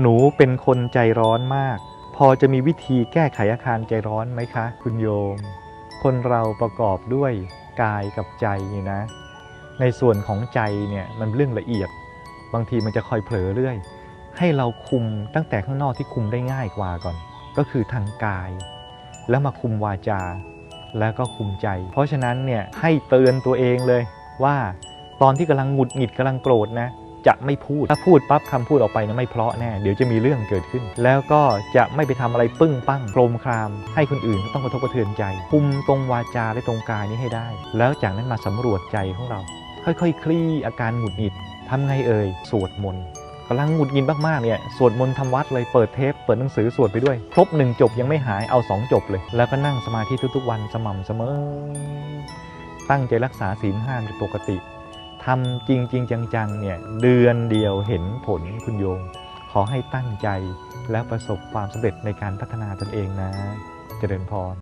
หนูเป็นคนใจร้อนมาก พอจะมีวิธีแก้ไขอาการใจร้อนไหมคะ คุณโยม คนเราประกอบด้วยกายกับใจนี่นะ ในส่วนของใจเนี่ยมันเรื่องละเอียด บางทีมันจะคอยเผลอเรื่อย ให้เราคุมตั้งแต่ข้างนอกที่คุมได้ง่ายกว่าก่อน ก็คือทางกาย แล้วมาคุมวาจา แล้วก็คุมใจ เพราะฉะนั้นเนี่ยให้เตือนตัวเองเลยว่า ตอนที่กำลังหงุดหงิดกำลังโกรธนะ จะไม่พูด ถ้าพูดปั๊บคำพูดออกไปนะไม่เพราะแน่ เดี๋ยวจะมีเรื่องเกิดขึ้น แล้วก็จะไม่ไปทำอะไรปึ้งปั้งโครมคราม ให้คนอื่นต้องกระทบกระเทือนใจ คุมตรงวาจาและตรงกายนี้ให้ได้ แล้วจากนั้นมาสำรวจใจของเรา ค่อยๆคคลี่อาการหงุดหงิดทำไงเอ่ยสวดมนต์กำลังหงุดหงิดมากๆเนี่ยสวดมนต์ทำวัดเลยเปิดเทปเปิดหนังสือสวดไปด้วยครบหนึ่งจบยังไม่หายเอาสองจบเลย แล้วก็นั่งสมาธิทุกๆวันสม่ำเสมอ ตั้งใจรักษาศีลห้าเป็นปกติ ทำจริงจริงจังๆเนี่ยเดือนเดียวเห็นผลคุณโยม ขอให้ตั้งใจและประสบความสำเร็จในการพัฒนาตนเองนะ เจริญพร